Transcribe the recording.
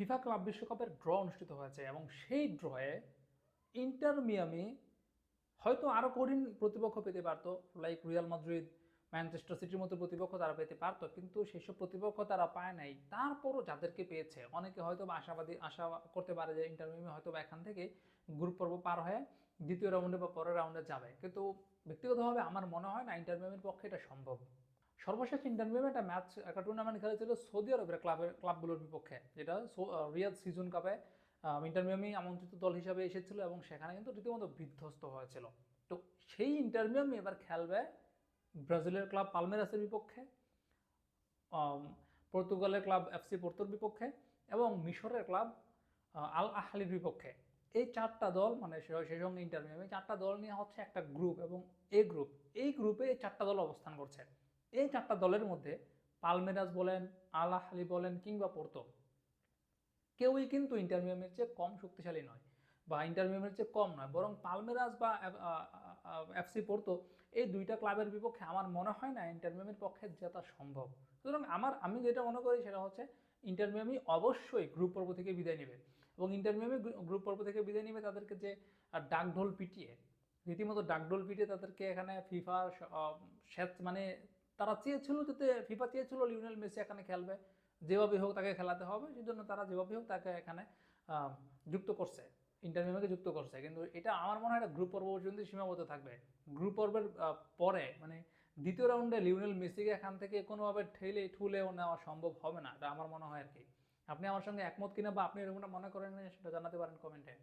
FIFA club বিশ্বকাপের draw অনুষ্ঠিত হয়েছে এবং সেই ড্রয়ে ইন্টার মিয়ামি হয়তো আরও কঠিন প্রতিপক্ষ পেতে পারতো লাইক রিয়াল মাদ্রিদ ম্যানচেস্টার সিটির মতো প্রতিপক্ষ তারা পেতে পারতো, কিন্তু সেসব প্রতিপক্ষ তারা পায় নাই। তারপরও যাদেরকে পেয়েছে, অনেকে হয়তো আশাবাদী, আশা করতে পারে যে ইন্টার মিয়ামি হয়তো এখান থেকে গ্রুপ পর্ব পার হয়ে দ্বিতীয় রাউন্ডে বা পরের রাউন্ডে যাবে। কিন্তু ব্যক্তিগতভাবে আমার মনে হয় না ইন্টার মিয়ামির পক্ষে এটা সম্ভব। সর্বশেষ ইন্টারভিউ একটা ম্যাচ একটা টুর্নামেন্ট খেলেছিল সৌদি আরবের ক্লাবের ক্লাবগুলোর বিপক্ষে। যেটা রিয়াদ সিজন কাপে ইন্টারমিয়ামি আমন্ত্রিত দল হিসাবে এসেছিল এবং সেখানে কিন্তু রীতিমতো বিধ্বস্ত হয়েছিল। তো সেই ইন্টারমিয়ামি এবার খেলবে ব্রাজিলের ক্লাব পালমেরাসের বিপক্ষে পর্তুগালের ক্লাব এফসি পোর্তোর বিপক্ষে এবং মিশরের ক্লাব আল আহলির বিপক্ষে। এই চারটা দল মানে সেই সঙ্গে ইন্টারমিয়ামি চারটা দল নিয়ে হচ্ছে একটা গ্রুপ এবং এই গ্রুপ এই গ্রুপে এই চারটা দল অবস্থান করছে। এই চারটা দলের মধ্যে পালমেরাস বলেন আল আহলি বলেন কিংবা পোর্তো কেউই কিন্তু ইন্টারমিয়ামের চেয়ে কম শক্তিশালী নয় বা ইন্টারমিয়ামের চেয়ে কম নয়, বরং পালমেরাস বা এফসি পোর্তো এই দুইটা ক্লাবের বিপক্ষে আমার মনে হয় না ইন্টারমিয়ামের পক্ষে জেতা সম্ভব। সুতরাং আমার, আমি যেটা মনে করি সেটা হচ্ছে ইন্টারমিয়ামি অবশ্যই গ্রুপ পর্ব থেকে বিদায় নেবে এবং ইন্টারমিয়ামি গ্রুপ পর্ব থেকে বিদায় নেবে তাদেরকে যে ডাকঢোল পিটিয়ে, রীতিমতো ডাকডোল পিটিয়ে তাদেরকে এখানে ফিফা স্বেচ্ছ মানে তারা চেয়েছিল যাতে ফিফা চেয়েছিল লিওনেল মেসি এখানে খেলবে। যেভাবে হোক তাকে খেলাতে হবে সেই জন্য তারা যেভাবে হোক তাকে এখানে যুক্ত করছে। ইন্টারমিয়ামকে যুক্ত করছে। কিন্তু এটা আমার মনে হয় এটা গ্রুপ পর্ব পর্যন্ত সীমাবদ্ধ থাকবে। গ্রুপ পর্বের পরে মানে দ্বিতীয় রাউন্ডে লিওনেল মেসিকে এখান থেকে কোনোভাবে ঠেলে ঠুলেও নেওয়া সম্ভব হবে না, এটা আমার মনে হয় আর কি। আপনি আমার সঙ্গে একমত কিনা বা আপনি এরকমটা মনে করেন সেটা জানাতে পারেন কমেন্টে।